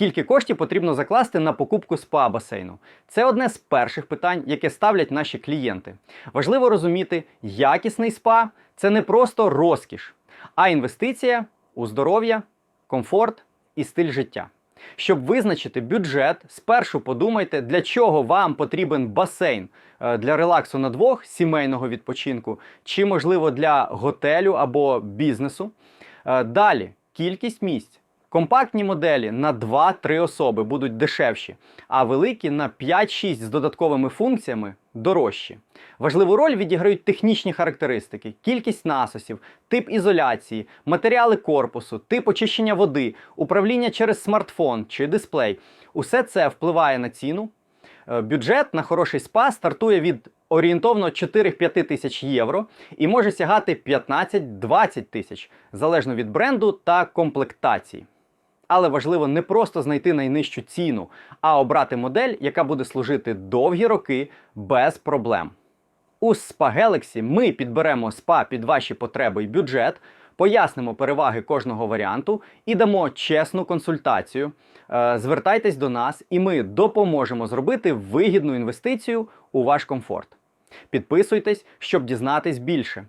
Скільки коштів потрібно закласти на покупку спа басейну? Це одне з перших питань, яке ставлять наші клієнти. Важливо розуміти, якісний спа це не просто розкіш, а інвестиція у здоров'я, комфорт і стиль життя. Щоб визначити бюджет, спершу подумайте, для чого вам потрібен басейн Е, для релаксу на двох, сімейного відпочинку, чи, можливо, для готелю або бізнесу. Е, Далі кількість місць. Компактні моделі на 2-3 особи будуть дешевші, а великі на 5-6 з додатковими функціями дорожчі. Важливу роль відіграють технічні характеристики, кількість насосів, тип ізоляції, матеріали корпусу, тип очищення води, управління через смартфон чи дисплей. Усе це впливає на ціну. Е, Бюджет на хороший спа стартує від орієнтовно 4-5 тисяч євро і може сягати 15-20 тисяч, залежно від бренду та комплектації. Але важливо не просто знайти найнижчу ціну, а обрати модель, яка буде служити довгі роки без проблем. У Spa Galaxy ми підберемо спа під ваші потреби і бюджет, пояснимо переваги кожного варіанту і дамо чесну консультацію. Е, Звертайтесь до нас, і ми допоможемо зробити вигідну інвестицію у ваш комфорт. Підписуйтесь, щоб дізнатись більше.